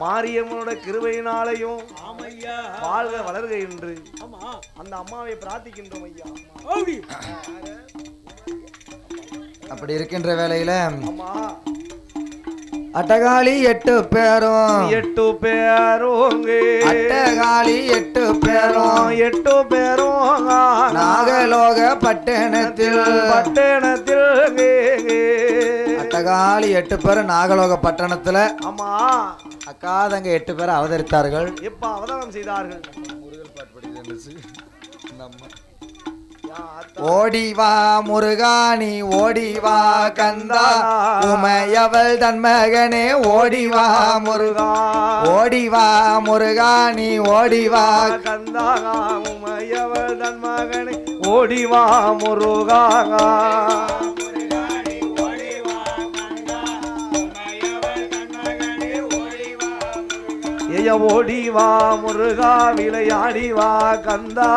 மாரியம்மனோட கிருபையினாலையும் ஆமையா. வாழ்க வளர்க என்று ஆமா. அந்த அம்மாவை பிரார்த்திக்கின்றோம் ஐயா. அப்படி. இருக்கின்ற அம்மா. அட்டகாளி எட்டு பேரும். எட்டு பேரோங்க. அட்டகாளி எட்டு பேரும். எட்டு பேரும் நாகலோக பட்டணத்தில். பட்டணத்தில் அட்டகாளி எட்டு பேரும் நாகலோக பட்டணத்துல. ஆமா. அக்கா தங்க எட்டு பேர் அவதரித்தார்கள். எப்ப அவதாரம் செய்தார்கள்? யா அத்தா. ஓடி வா முருகாணி ஓடி வா கந்தா. உமையவள் தன் மகனே ஓடி வா முருகா. ஓடி வா முருகாணி ஓடி வா. கந்தாகா உமையவள் தன் மகனை ஓடி வா முருகா. ஐயா ஓடி வா முருகா விளையாடி வா கந்தா.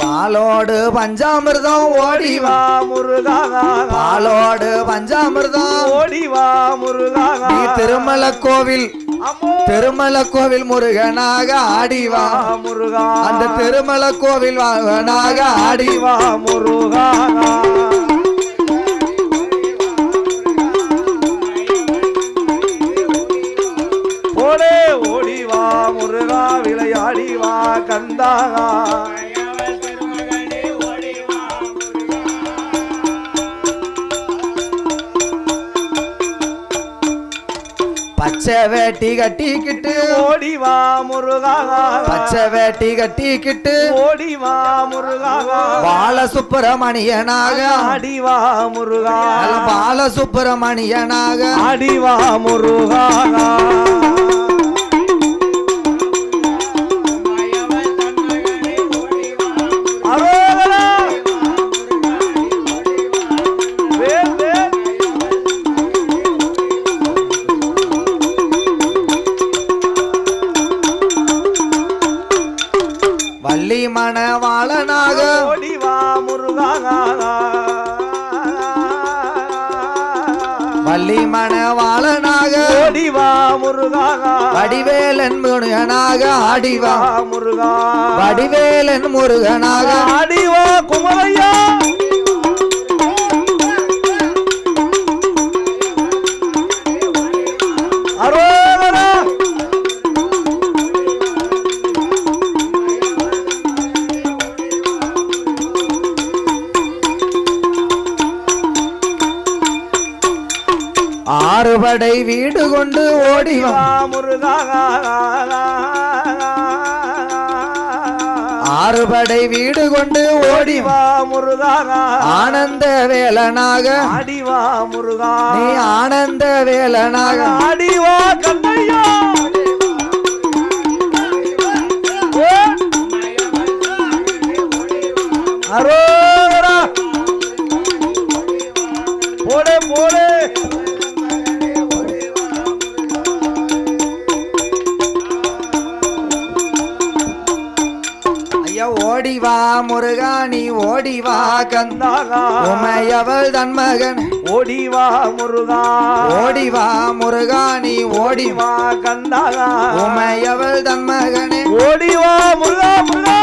பாலோடு பஞ்சாமிர்தம் ஓடி வா. முருகா பாலோடு பஞ்சாமிர்தம் ஓடி வா முருகா. திருமல கோவில் திருமல கோவில் முருகனாக ஆடி வா. வா முருகா. அந்த திருமல கோவில் வாகனாக ஆடி ஆடி வா முருகா. பச்சை வேட்டி கட்டிக்கிட்டு. ஓடி வா முருகா பச்சை வேட்டி கட்டிக்கிட்டு. ஓடி வா முருகா பால சுப்பிரமணியனாக. ஆடி வா முருகா. பால சுப்பிரமணியனாக. ஆடி வா முருகா முருகனாக ஆடிவா. முருகா வடிவேலன் முருகனாக. ஆடி வா குமரையா. ஆறுபடை வீடு கொண்டு ஓடிவா வா. முருகா ஆறுபடை வீடு கொண்டு ஓடி ஓடி வா. முருகா ஆனந்த வேலனாக. ஆடி வா முருகா. நீ ஆனந்த வேலனாக. ஆடி வா கண்ணையா. ஓ! ஐயா ஓடி வா முருகா நீ ஓடி வா கந்தா. கந்தாகா உமையவள் தன் மகன். ஓடி வா முருகா. ஓடி வா முருகா நீ ஓடி ஓடி வா கந்தாகா உமையவள் தன் மகனே. ஓடி வா முருகா முருகா.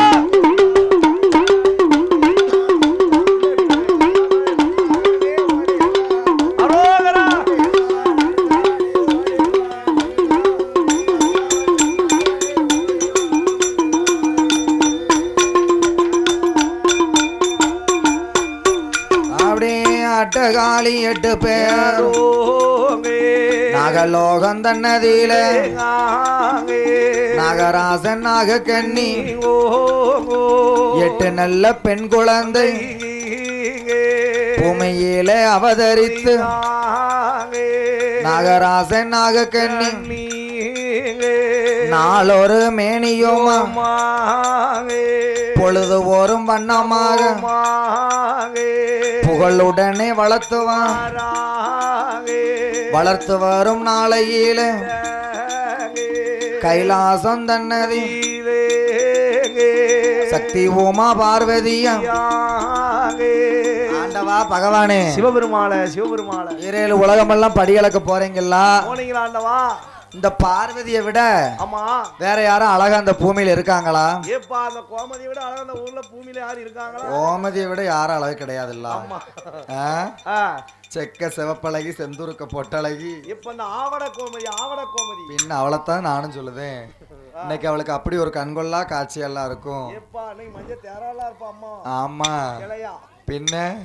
அட்டகாளி எட்டு பேர். நாகலோகம் தன்னதியில. நாகராசன் நாகக்கண்ணி ஓங்கோ எட்டு நல்ல பெண் குழந்தை. பூமியில அவதரித்து. நாகராசன் நாகக்கண்ணி நீங்கே நாளொரு மேனியுமா. பொழுது ஓரும் வண்ணமாக புகழுடனே வளர்த்துவான். வளர்த்து வரும் நாளையில கைலாசம் தன்னதி. சக்தி உமா பார்வதியா. ஆண்டவா பகவானே. சிவபெருமாள சிவபெருமாள. ஈரேழு உலகமெல்லாம் படியளக்க போறீங்களா? ஆண்டவா? இந்த பார்வதியை விட ஆமா. வேற யாரும் அழகா அந்த பூமியில இருக்காங்களா? ஏப்பா அந்த கோமதியை விட அழகா அந்த ஊர்ல பூமியில யாரு இருக்காங்களா? கோமதியை விட யாரும் அழகு ஆ? ஆ, செக்க சிவப்பழகி செந்துருக்க பொட்டழகி. இப்ப இந்த ஆவட கோமதி ஆவட கோமதி. பின்ன அவளைத்தான் நானும் சொல்லுதேன். இன்னைக்கு அவளுக்கு அப்படி ஒரு கண்கொள்ளா காட்சியெல்லாம் இருக்கும். ஆமா. பின்ன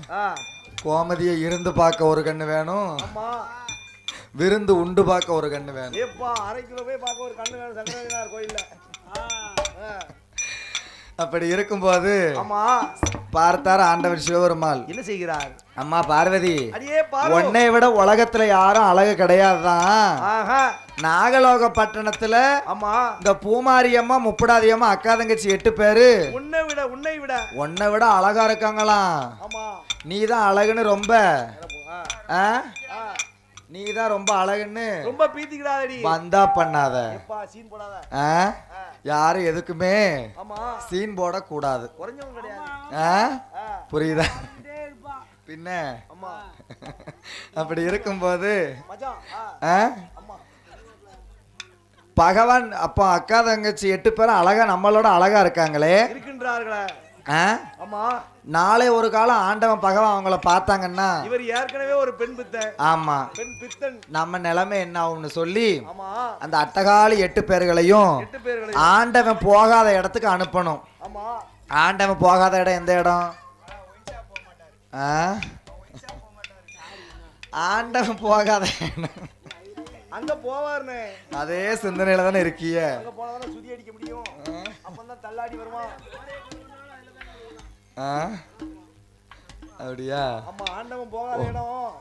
கோமதியை இருந்து பார்க்க ஒரு கண்ணு வேணும். விருந்து உண்டு பார்க்க ஒரு கண்ணு வேணும். ஏப்பா அரை கிலோ போய் பார்க்க ஒரு கண்ணு வேணும் சங்கரனார் கோயில்ல. அப்படி இருக்கும்போது ஆமா. பார்த்தார் ஆண்டவர் சிவபெருமாள். என்ன செய்கிறார்? அம்மா பார்வதி உன்னை விட உலகத்துல யாரும் அழகு கிடையாதுதான். நாகலோக பட்டணத்துல ஆமா. இந்த பூமாரியம்மா முப்படாதியம்மா அக்கா தங்கச்சி எட்டு பேரு. உன்னை விட உன்னை விட. உன்னை விட அழகா இருக்காங்களாம். ஆமா. நீ தான் அழகுன்னு ரொம்ப. நீ தான் ரொம்ப அழகுன்னு ரொம்ப பீத்திக்கிறாதடி வந்தா பண்ணாத. சீன் போடாத. ஆ? யாரும் எதுக்குமே ஆமா. சீன் போடக்கூடாது. குறைஞ்சவங்க கிடையாது. புரியுதா? பின்ன? ஆமா. அப்படி இருக்கும்போது பகவான் அப்போ அக்கா தங்கச்சி எட்டு பேரும் அழகா நம்மளோட அழகா இருக்காங்களே. இருக்கின்றார்களே? ஆமா. நாளை ஒரு காலம் ஆண்டவன் பகவான் அவங்கள பார்த்தாங்கன்னா இவர் ஏற்கனவே ஒரு பெண் பித்தன். ஆமா. பெண் பித்தன். நம்ம நிலைமை என்ன ஆகும்னு சொல்லி அந்த அட்டகாளி எட்டு பேர்களையும் ஆண்டவன் போகாத இடத்துக்கு அனுப்பணும். ஆமா. ஆண்டவன் போகாத இடம் எந்த இடம்? ஆண்டவன் போகாத இடம். அங்க போவாருனே. அதே சிந்தனையில தானே இருக்கிய. அங்க போனாதான் சுதி அடிக்க முடியும். அப்பதான் தள்ளாடி வருவான்? அப்படியா? ஆமா ஆண்டவன் போகாத இடம்.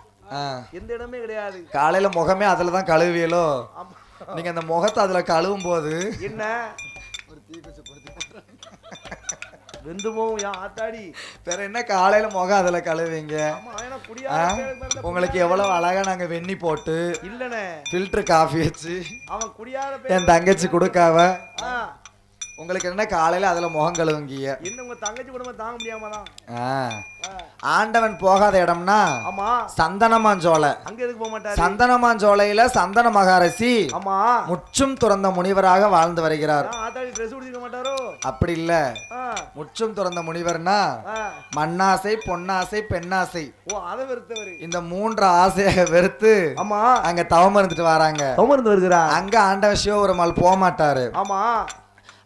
எந்த இடமே கிடையாது. காலையில முகமே அதுல தான் கழுவியலோ? நீங்க அந்த முகத்தை அதுல கழுவும் போது என்ன வெந்து போகும் யா ஆத்தாடி. வேற என்ன காலையில முகம் அதுல கழுவீங்க உங்களுக்கு எவ்வளவு அழகா நாங்க வெண்ணி போட்டு இல்லனே ஃபில்டர் காஃபி வச்சு அவன் குடியார என் தங்கச்சி கொடுக்காவ? உங்களுக்கு என்ன காலையில அதுல முகம் கழுவுங்கிய என்ன உங்க தங்கச்சி குடும்பம் தாங்க முடியாம தான். ஆண்டவன் போகாத இடம்னா ஆமா. சந்தனமாஞ்சோலை. அங்க எதுக்கு போக மாட்டாரு? சந்தனமாஞ்சோலையில சந்தன மகாரசி ஆமா. முற்றும் துறந்த முனிவராக வாழ்ந்து வருகிறார். அப்படி இல்ல. முற்றும் துறந்த முனிவர்னா. மண்ணாசை பொன்னாசை பெண்ணாசை. ஓ அதை வெறுத்தவரு. இந்த மூன்று ஆசையை வெறுத்து ஆமா. அங்க தவம் இருந்துட்டு வராங்க. சோமருந்து வருகிறார். அங்க ஆண்டவ சிவபெருமாள் போக மாட்டாரு ஆமா.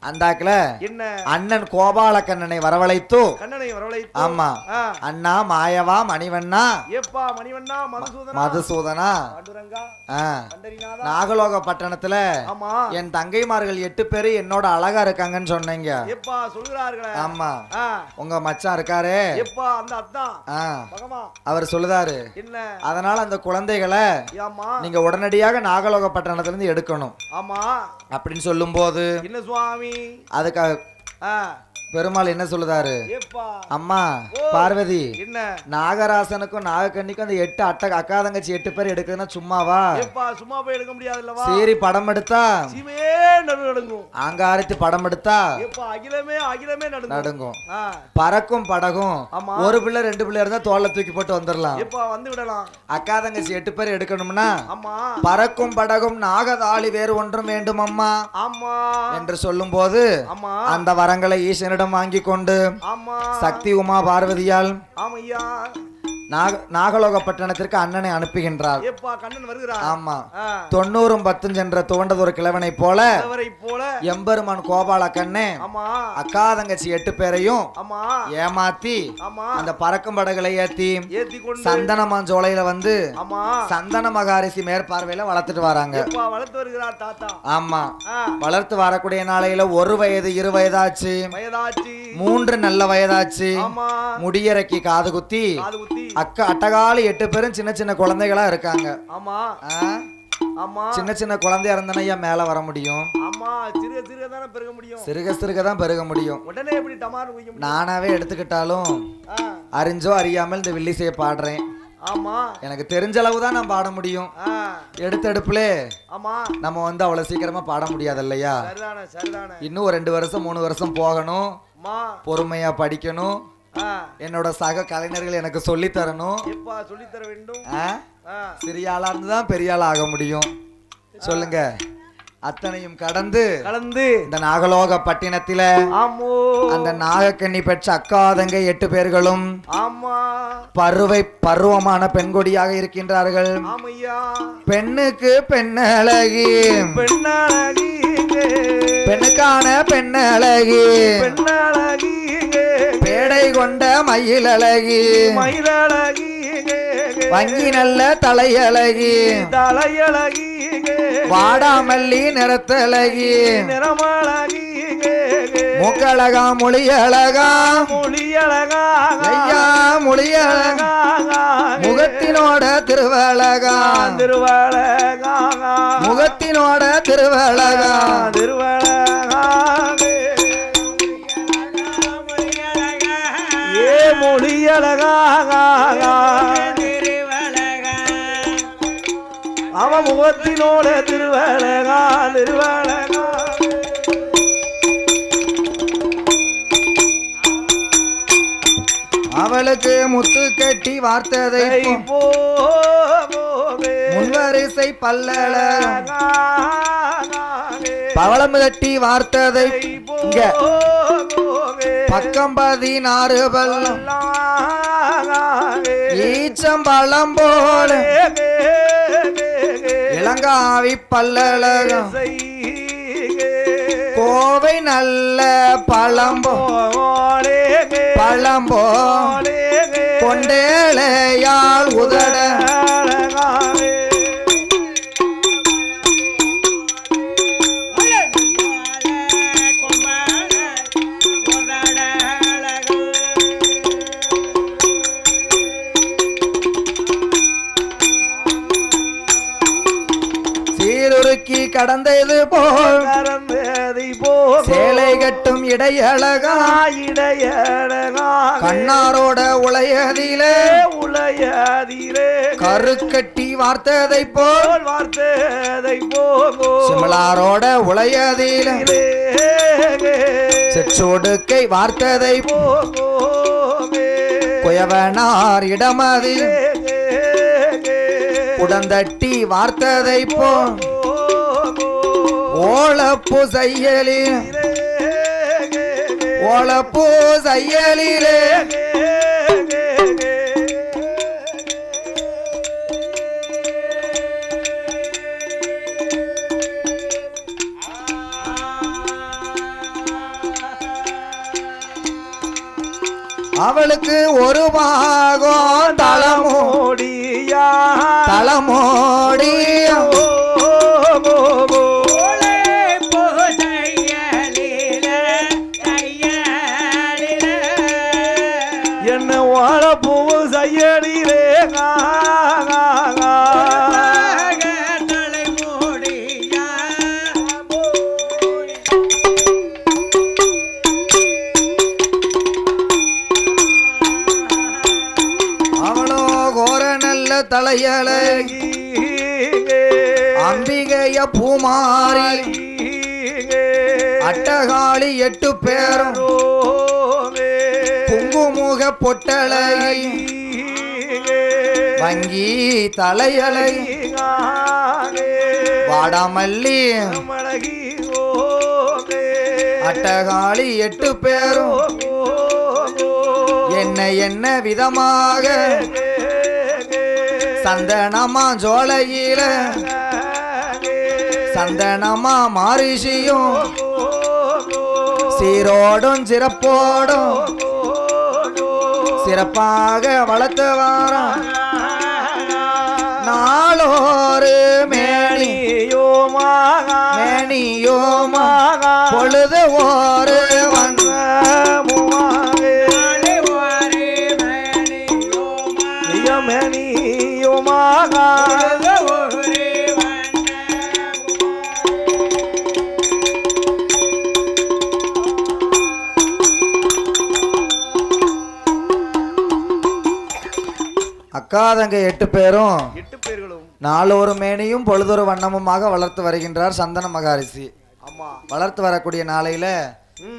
அந்தாக்குல என்ன? அண்ணன் கோபாலக்கண்ணனை வரவழைத்து கண்ணனை வரவழைத்து. ஆமா. அண்ணா மாயவா மணிவண்ணா ஏப்பா மணிவண்ணா மதுசூதனா? மதுசூதனா? நாகலோக பட்டணத்துல ஆமா. என் தங்கைமார்கள் எட்டு பேரு என்னோட அழகா இருக்காங்கன்னு சொன்னீங்க. எப்பா சொல்கிறார்களே ஆமா. உங்க மச்சான் இருக்காரு. எப்பா அந்த அத்தான் அவர் சொல்லுதாரு. என்ன? அதனால அந்த குழந்தைகளை நீங்க உடனடியாக நாகலோக பட்டணத்துல இருந்து எடுக்கணும். ஆமா. அப்படின்னு சொல்லும்போது என்ன சுவாமி? அதுக்காக ஆ, பெருமாள் என்ன சொல்லுதாரு? அம்மா பார்வதி என்ன? நாகராசனுக்கும் நாகக்கண்ணிக்கும் அந்த எட்டு அட்ட அக்கா தங்கச்சி எட்டு பேர் எடுக்குதுன்னா சும்மாவா? சும்மா போய் எடுக்க முடியாதுல்லவா? சரி படம் எடுத்தா? நடுங்கும். ஆங்காரத்து படம் எடுத்தா? அகிலமே அகிலமே நடுங்கும். பறக்கும் படகும். ஒரு பிள்ளை ரெண்டு பிள்ளை இருந்தா தோல்ல தூக்கி போட்டு வந்துடலாம் வந்து விடலாம். அக்கா தங்கச்சி எட்டு பேர் எடுக்கணும்னா பறக்கும் படகும் நாகதாளி வேறு ஒன்றும் வேண்டும் அம்மா என்று சொல்லும்போது ஆமா. அந்த வரங்களை ஈசனிடம் வாங்கி கொண்டு சக்தி உமா பார்வதியால் ஆமையா. நாக நாகலோக பட்டணத்திற்கு அண்ணனை அனுப்புகின்றார். ஆமா. தொண்ணூறும் பத்தும் சென்ற துவண்டதொரு கிழவனைப் போல போல எம்பெருமான் கோபால கண்ணே அக்கா தங்கச்சி எட்டு பேரையும் ஏமாத்தி அந்த பறக்கும் படகுகளை ஏத்தி கொண்டு சந்தனமாஞ்சோலையில வந்து சந்தன மகாரிசி மேற்பார்வையில வளர்த்துட்டு வராங்க. ஆமா. வளர்த்து வரக்கூடிய நாளையில ஒரு வயது இரு வயதாச்சு. மூன்று நல்ல வயதாச்சு. முடியிறக்கி காது குத்தி. அக்கா அட்டகாலி எட்டு பேரும் சின்ன சின்ன குழந்தைகளா இருக்காங்க. ஆமா? ஆமா. சின்ன சின்ன குழந்தையா இருந்தானே ஐயா மேல வர முடியும்? ஆமா. சிறுக சிறுக தானே பெருக முடியும். சிறுக சிறுக தான் பெருக முடியும். உடனே எப்படி டமார் குடிக்க முடியும்? நானாவே எடுத்துக்கிட்டாலும் அறிஞ்சோ அறியாமல் இந்த வில்லிசையை பாடுறேன். ஆமா. எனக்கு தெரிஞ்ச அளவு தான் நான் பாட முடியும். எடுத்தெடுப்புலே ஆமா. நம்ம வந்து அவ்வளவு சீக்கிரமா பாட முடியாது இல்லையா? இன்னும் ஒரு ரெண்டு வருஷம் மூணு வருஷம் போகணும். பொறுமையா படிக்கணும். என்னோட சக கலைஞர்கள் எனக்கு சொல்லித் தரணும் சொல்லித் தர வேண்டும்? சிறிய ஆளா இருந்து தான் பெரிய ஆள் ஆக முடியும். சொல்லுங்க. அத்தனையும் கடந்து கலந்து இந்த நாகலோக பட்டினத்தில அந்த நாகக்கண்ணி பெற்ற அக்காதங்க எட்டு பேர்களும் ஆமா. பருவை பருவமான பெண்கொடியாக இருக்கின்றார்கள். பெண்ணுக்கு பெண்ணழகி. பெண்ணழகி. பெண்ணுக்கான பெண்ணழகி. பெண்ணழகி. கொண்ட மயிலழகி. மயிலழகி வங்கி நல்ல தலையழகி. தலையழகி வாடாமல்லி நிறத்தழகி. நிறமழகி மூக்கழகா மொழியழகா. மொழியழகா. ஐயா மொழியழகா. முகத்தினோட திருவழகா. திருவழகா முகத்தினோட திருவழகா. திருவழகா ஏ மொழியழகா அவன் முகத்தினோட திருவழகா திருவழகா. அவளுக்கு முத்து கட்டி வார்த்ததை முன்வரிசை பல்லழகம் பவளம் கட்டி வார்த்ததை இங்க. பக்கம் பதினாறு பல்லம் ஈச்சம்பழம் போல. இளங்காவி பல்லழகம். கோவை நல்ல பழம்போ பழம்போ கொண்டேளையால் உதட. சீருருக்கி கடந்தது போல். சேலை கட்டும் இடையழகா. கண்ணாரோட உளையதிலே உளையதிலே கருக்கட்டி வார்த்ததை போல். வார்த்ததை போகோ சிமலாரோட உளையதிலே செச்சோடுக்கை வார்த்ததை போகோமே குயவனார் இடமதில். உடந்தட்டி வார்த்ததை போல். ஓளப்பு செய்யலில் ஓளப்பு செய்யலிலே அவளுக்கு ஒரு பாகம் தளமோ மோடியா தலையலை அம்பிகைய பூமாரி அட்டகாளி எட்டு பேரும் குங்குமுக பொட்டலை வங்கி தலையலை. வாடாமல்லி. அட்டகாளி எட்டு பேரும். என்ன என்ன விதமாக சந்தனமா ஜோலையில. சந்தனமா மாரிஷியும். சீரோடும் சிறப்போடும். சிறப்பாக வளர்த்து வாரம் நாளோரு மேனி. மேனியோமா. அக்காதங்க எட்டு பேரும் எட்டு பேர்களும் நாளொரு மேனியும் பொழுதொரு வண்ணமுமாக வளர்த்து வருகின்றார் சந்தன மகாரிஷி. ஆமா. வளர்த்து வரக்கூடிய நாளையில.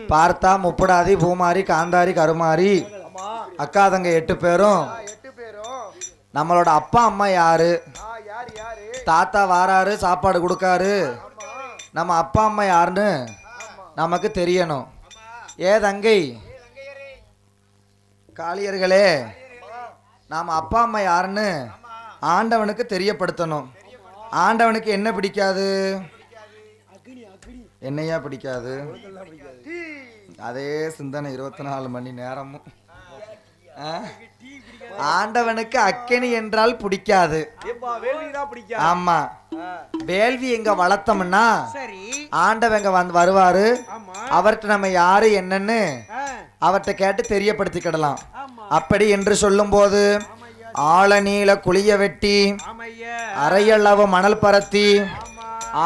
பார்த்தா முப்படாதி பூமாரி காந்தாரி கருமாரி. அக்கா தங்க எட்டு பேரும். ஆ, எட்டு பேரும். நம்மளோட அப்பா அம்மா யாரு? தாத்தா வாராரு சாப்பாடு கொடுக்காரு. நம்ம அப்பா அம்மா யாருன்னு நமக்கு தெரியணும். ஏ தங்கை. காளியர்களே நாம் அப்பா அம்மா யாருன்னு ஆண்டவனுக்கு தெரியப்படுத்தணும். ஆண்டவனுக்கு என்ன பிடிக்காது? என்னையா பிடிக்காது? அதே சிந்தனை இருபத்தி நாலு மணி நேரமும்? ஆண்டவனுக்கு அக்கினி என்றால் பிடிக்காது. ஆமா. வேள்வி எங்க வளர்த்தோம்னா இங்க வந்து வருவாரு? அவர்கிட்ட நம்ம யாரு என்னன்னு அவர்கிட்ட கேட்டு தெரியப்படுத்திக்கிடலாம். அப்படி என்று சொல்லும்போது ஆழநீல குளிய வெட்டி அரையளவு மணல் பரத்தி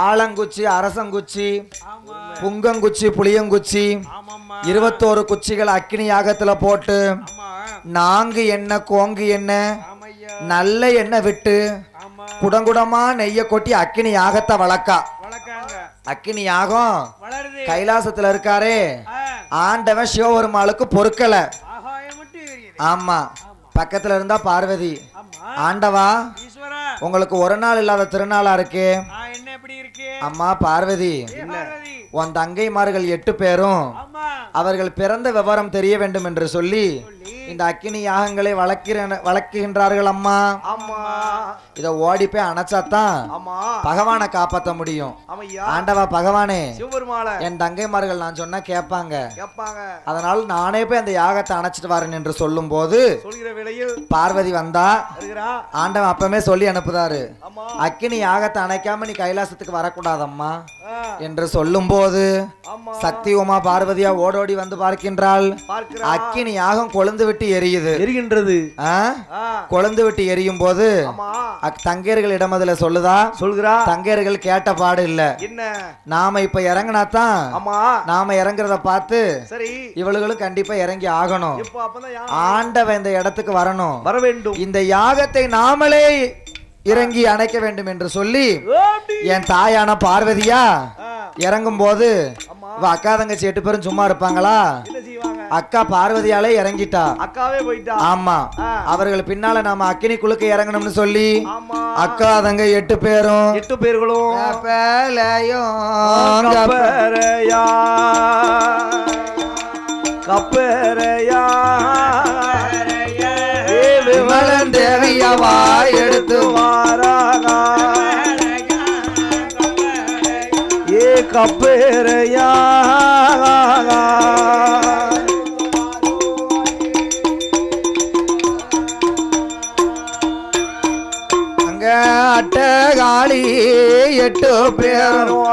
ஆலங்குச்சி அரசங்குச்சி புங்கங்குச்சி புளியங்குச்சி இருபத்தோரு குச்சிகள் அக்கினி யாகத்துல போட்டு நாங்கு என்ன கோங்கு என்ன நல்ல எண்ணெய் விட்டு குடங்குடமா நெய்ய கொட்டி அக்கினி யாகத்தை வளர்க்கா. அக்கினி யாகம் கைலாசத்துல இருக்காரே. ஆண்டவன் சிவபெருமாளுக்கு பொறுக்கல. ஆமா பக்கத்துல இருந்தா பார்வதி. ஆண்டவா உங்களுக்கு ஒரு நாள் இல்லாத திருநாளா இருக்கே? அம்மா பார்வதி. உன் தங்கைமார்கள் எட்டு பேரும் அவர்கள் பிறந்த விவரம் தெரிய வேண்டும் என்று சொல்லி இந்த அக்கினி யாகங்களை வளர்க்கிற வளர்க்கின்றார்கள் அம்மா. இத ஓடி போய் அணைச்சாதான் பகவானை காப்பாத்த முடியும். ஆண்டவா பகவானே என் தங்கைமார்கள் நான் சொன்னா கேட்பாங்க. அதனால் நானே போய் அந்த யாகத்தை அணைச்சிட்டு வரேன் என்று சொல்லும் போது பார்வதி வந்தா ஆண்டவன் அப்பமே சொல்லி அனுப்புதாரு. அக்கினி யாகத்தை அணைக்காம நீ கைலாசத்துக்கு வரக்கூடாதம்மா என்று சொல்லும்போது ஆமா சக்தி உமா பார்வதியா ஓடோடி வந்து பார்க்கின்றாள். அக்கினி யாகம் கொழுந்து விட்டு எரியுது. எரிகின்றது. கொழுந்து விட்டு எரியும் போது ஆமா. அக்- தங்கையர்களிடம் அதுல சொல்லுதா? சொல்கிறா. தங்கையர்கள் கேட்ட பாடு இல்ல. என்ன? நாம இப்ப இறங்கினாதான் நாம இறங்குறத பார்த்து சரி. இவளுகளும் கண்டிப்பா இறங்கி ஆகணும். ஆண்டவன் இந்த இடத்துக்கு வரணும். வர வேண்டும். இந்த யாகத்தை நாமளே இறங்கி அணைக்க வேண்டும் என்று சொல்லி. என் தாயான பார்வதியா இறங்கும் போது அக்கா தங்கச்சி எட்டு பேரும் சும்மா இருப்பாங்களா? அக்கா பார்வதியாலே இறங்கிட்டா. அக்காவே போயிட்டா? ஆமா. அவர்கள் பின்னால நாம அக்கினி குழுக்க இறங்கணும்னு சொல்லி அக்கா தங்க எட்டு பேரும் எட்டு பேர்களும் கப்பரையா கப்பரையா விமலன் தேவியவா கப்பேரையா அங்க அட்டகாளி எட்டு பேரும்.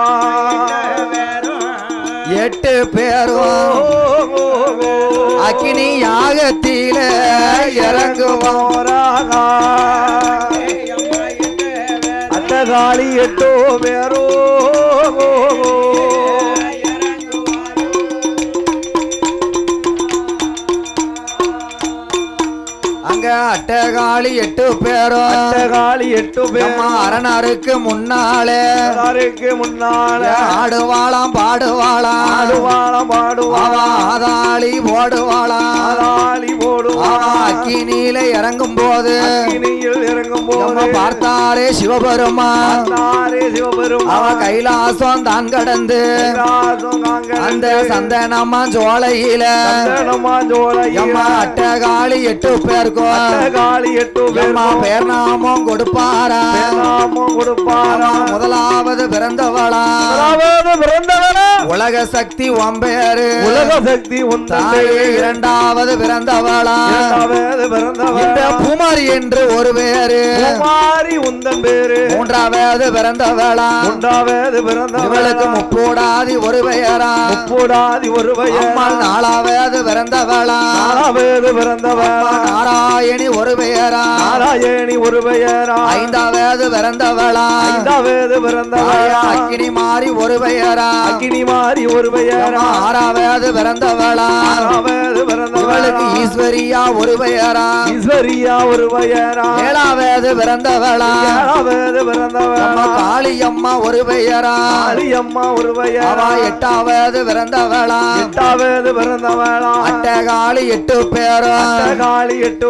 எட்டு பேரும். அக்கினி யாகத்தில இறங்குவோம். எட்டோ பேரோ அங்க அட்டகாளி எட்டு பேரும் அட்டகாளி எட்டு பேரும் அரணருக்கு முன்னாலே. எல்லாருக்கு முன்னால. ஆடுவாளாம் பாடுவாளாம். ஆடுவாளாம் ஆதாளி போடுவாளாம். ஆதாளி அவ போடுவாளா அக்கினியில இறங்கும் போது இறங்கும் போது பார்த்தாரே சிவபெருமான். அவ கைலாசம் தான் கடந்து அந்த சந்தனமா ஜோலையில் அட்டகாளி எட்டு பேருக்கும். அட்டகாளி எட்டு பேரும் பேர் நாமம் கொடுப்பாரா? நாமம் கொடுப்பாரா? முதலாவது பிறந்தவளா? பிறந்தவனா உலக சக்தி ஒம்பேரு உலக சக்தி இரண்டாவது பிறந்தவளா. பூமாரி என்று ஒரு பேரு. குமாரி உந்தன் பேரு. மூன்றாவது பிறந்தவளா. மூன்றாவது இவளுக்கு முப்பூடாதி ஒரு பெயரா. முப்பூடாதி ஒரு அம்மா பையன் நாலாவது பிறந்தவளா? நாலாவது அம்மா நாராயணி ஒரு பெயரா? நாராயணி ஒரு பெயரா? ஐந்தாவது பிறந்தவளா? ஐந்தாவது பிறந்தவனா தாயா அக்கினி மாறி ஒரு பெயரா? அக்கினி மாறி ஒரு பெயரா? ஆறாவது பிறந்தவளா? ஆறாவது அவளுக்கு ஈஸ்வரியா ஒரு பெயரா? ஈஸ்வரியா ஒரு பெயரா? ஏழாவது பிறந்தவளா? ஏழாவது பிறந்தவளா? காளியம்மா ஒரு பெயரா? காளியம்மா ஒரு பெயரா? எட்டாவது பிறந்தவளா? எட்டாவது பிறந்தவளா? அட்டகாளி எட்டு பேரும் காளி எட்டு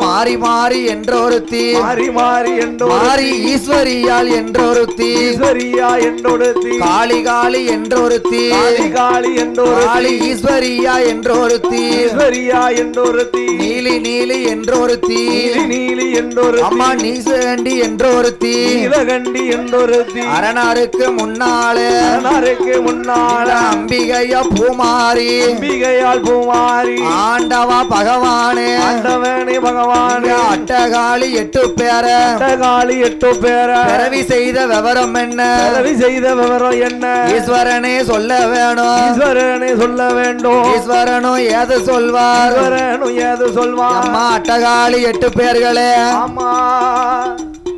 மாறி மாறி என்றொருத்தி. மாறி மாறி என்றோ மாறி ஈஸ்வரியால் என்றொருத்தி. ஈஸ்வரியா என்றொடுத்தி காளி காளி என்றொருத்தி. காளி காளி என்றொரு காளி ஈஸ்வரியா என்றொருத்தி. ஈஸ்வரியா என்றொருத்தி. நீலி நீலி என்றொருத்தி. நீலி நீலி என்றொரு அம்மா நீசண்டி என்றொருத்தி. நீலகண்டி என்றொருத்தி. அரணாருக்கு முன்னாலே. அரணருக்கு முன்னால. அம்பிகைய பூமாரி அம்பிகையால் பூமாரி ஆண்டவா பகவானே. ஆண்டவனே பகவானே. அட்டகாளி எட்டு பேர. காளி எட்டு பேர. பிறவி செய்த விவரம் என்ன? பிறவி செய்த விவரம் என்ன? ஈஸ்வரனே சொல்ல வேணும். ஈஸ்வரனே சொல்ல வேண்டும். ஈஸ்வரனும் ஏது சொல்வார்? ஈஸ்வரனும் ஏது சொல்வான் அம்மா அட்டகாளி எட்டு பேர்களே. ஆமா.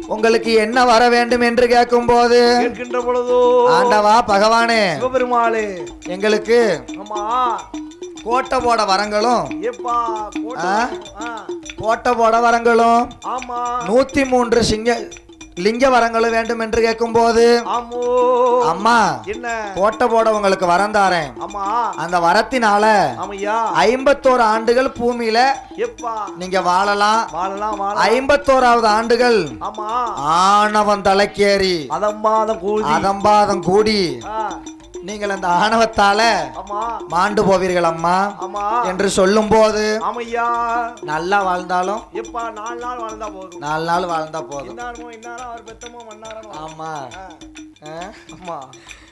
உங்களுக்கு என்ன வர வேண்டும் என்று கேட்கும் போது கேட்கின்ற பொழுதோ ஆண்டவா பகவானே சிவபெருமாளே எங்களுக்கு ஆமா கோட்டை போட வரங்களும் கோட்டை போட வரங்களும் ஆமா. நூத்தி மூன்று சிங்க லிங்க வரங்களும் வேண்டும் என்று கேட்கும் போது அம்மா என்ன? கோட்டை போட உங்களுக்கு வரம் தாரேன். அந்த வரத்தினால ஐம்பத்தோரு ஆண்டுகள் பூமியில நீங்க வாழலாம். ஐம்பத்தோராவது ஆண்டுகள் ஆணவம் தலைக்கேறி அதம்பாதம் அதம்பாதம் கூடி நீங்கள் அந்த ஆணவத்தால மாண்டு போவீர்கள் அம்மா என்று சொல்லும் போது நல்லா வாழ்ந்தாலும் எப்பா நாலு நாள் வாழ்ந்தா போதும். நாலு நாள் வாழ்ந்தா போதும். ஆமா? ஆமா.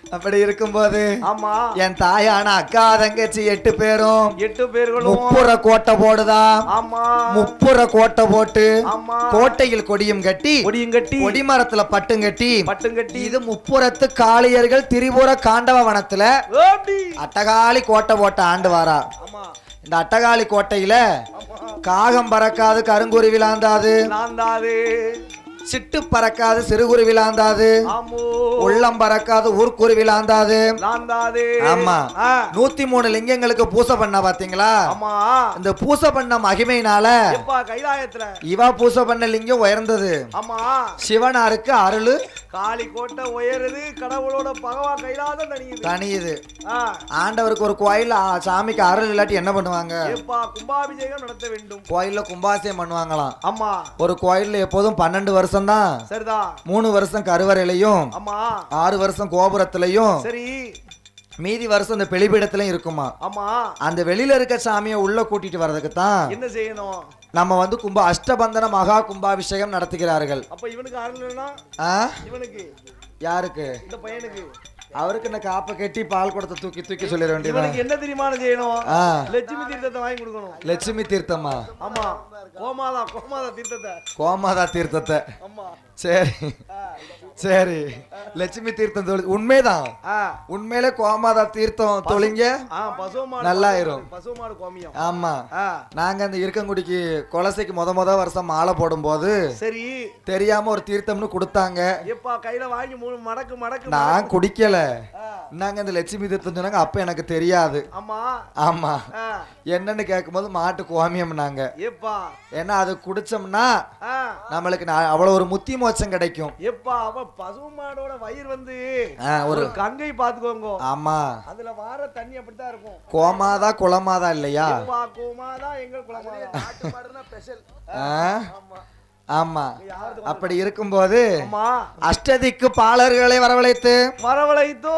அப்படி இருக்கும்போது ஆமா. என் தாயான அக்கா தங்கச்சி எட்டு பேரும் எட்டு பேர்களும் முப்புற கோட்டை போடுதா? ஆமா. முப்புற கோட்டை போட்டு ஆமா. கோட்டையில் கொடியும் கட்டி கொடியும் கட்டி கொடிமரத்துல பட்டும் கட்டி பட்டும் கட்டி இது முப்புறத்து காளியர்கள் திரிபுர காண்டவ வனத்துல ஓடி அட்டகாளி கோட்டை போட்ட ஆண்டு வாரா. இந்த அட்டகாளி கோட்டையில காகம் பறக்காது கருங்குருவி லாந்தாது. நான் தாது சிட்டு பறக்காது சிறுகுருவி லாந்தாது ஆமோ. உள்ளம் பறக்காது ஊர்க்குருவி லாந்தாது நான் தாது ஆமா நூத்தி மூணு லிங்கங்களுக்கு பூசை பண்ண பாத்தீங்களா? இந்த பூசை பண்ண மகிமையினால இவா பூசை பண்ண லிங்கம் உயர்ந்தது. சிவனாருக்கு அருள். காளி கோட்டை உயருது கடவுளோட பகவான் கைலாசம் தனியுது ஆண்டவருக்கு ஒரு கோயில் சாமிக்கு அருள் இல்லாட்டி என்ன பண்ணுவாங்க? கும்பாபிஷேகம் நடத்த வேண்டும். கோயில்ல கும்பாசியம் பண்ணுவாங்களாம். ஆமா. ஒரு கோயில்ல எப்போதும் பன்னெண்டு வருஷம் தான் சரிதான் மூணு வருஷம் கருவறையிலையும் ஆமா. ஆறு வருஷம் கோபுரத்திலையும் சரி. மீதி வருஷம் இந்த வெளிப்பிடத்திலையும் இருக்குமா? ஆமா. அந்த வெளியில இருக்க சாமியை உள்ள கூட்டிட்டு வர்றதுக்கு தான் என்ன செய்யணும்? நம்ம வந்து கும்ப அஷ்டபந்தன மகா கும்பாபிஷேகம் நடத்துகிறார்கள். அப்ப இவனுக்கு. யாருக்கு? இந்த பையனுக்கு. அவருக்கு என்ன காப்பை கட்டி பால் குடத்தை தூக்கி தூக்கி சொல்லிட வேண்டியது என்ன தெரியுமா செய்யணும்? லட்சுமி தீர்த்தத்தை வாங்கி கொடுக்கணும். லட்சுமி தீர்த்தமா? ஆமா. கோமாதா கோமாதா தீர்த்தத்தை. கோமாதா தீர்த்தத்தை. ஆமா. சரி. சரி. லட்சுமி தீர்த்தம் தொழி உண்மைதான். உண்மையிலே கோமாதா தீர்த்தம் தொழிங்க. நல்லாயிரும். கோமியம் ஆமா. நாங்க அந்த இருக்கங்குடிக்கு கொலசைக்கு முத முத வருஷம் மாலை போடும்போது சரி. தெரியாம ஒரு தீர்த்தம்னு கொடுத்தாங்க. எப்பா கையில வாங்கி மூணு மடக்கு மடக்கு நான் குடிக்கல. நாங்க இந்த லட்சுமி தீர்த்தம் சொன்னாங்க அப்ப எனக்கு தெரியாது. ஆமா. ஆமா. என்னன்னு கேட்கும்போது மாட்டு கோமியம்னாங்க எப்பா. ஏன்னா அது குடிச்சோம்னா நம்மளுக்கு அவ்வளவு ஒரு முத்தி மோட்சம் கிடைக்கும். எப்பா அவ பசு மாடோட வயிறு வந்து ஒரு கங்கை பாத்துக்கோங்க ஆமா. அதுல வார தண்ணி அப்படித்தான் இருக்கும். கோமாதா குளமாதா இல்லையா? கோமாதான் எங்கள் குளமாதான் ஆ? ஆமா. ஆமா. அப்படி இருக்கும்போது ஆமா. அஷ்டதிக்கு பாலர்களை வரவழைத்து வரவழைத்தோ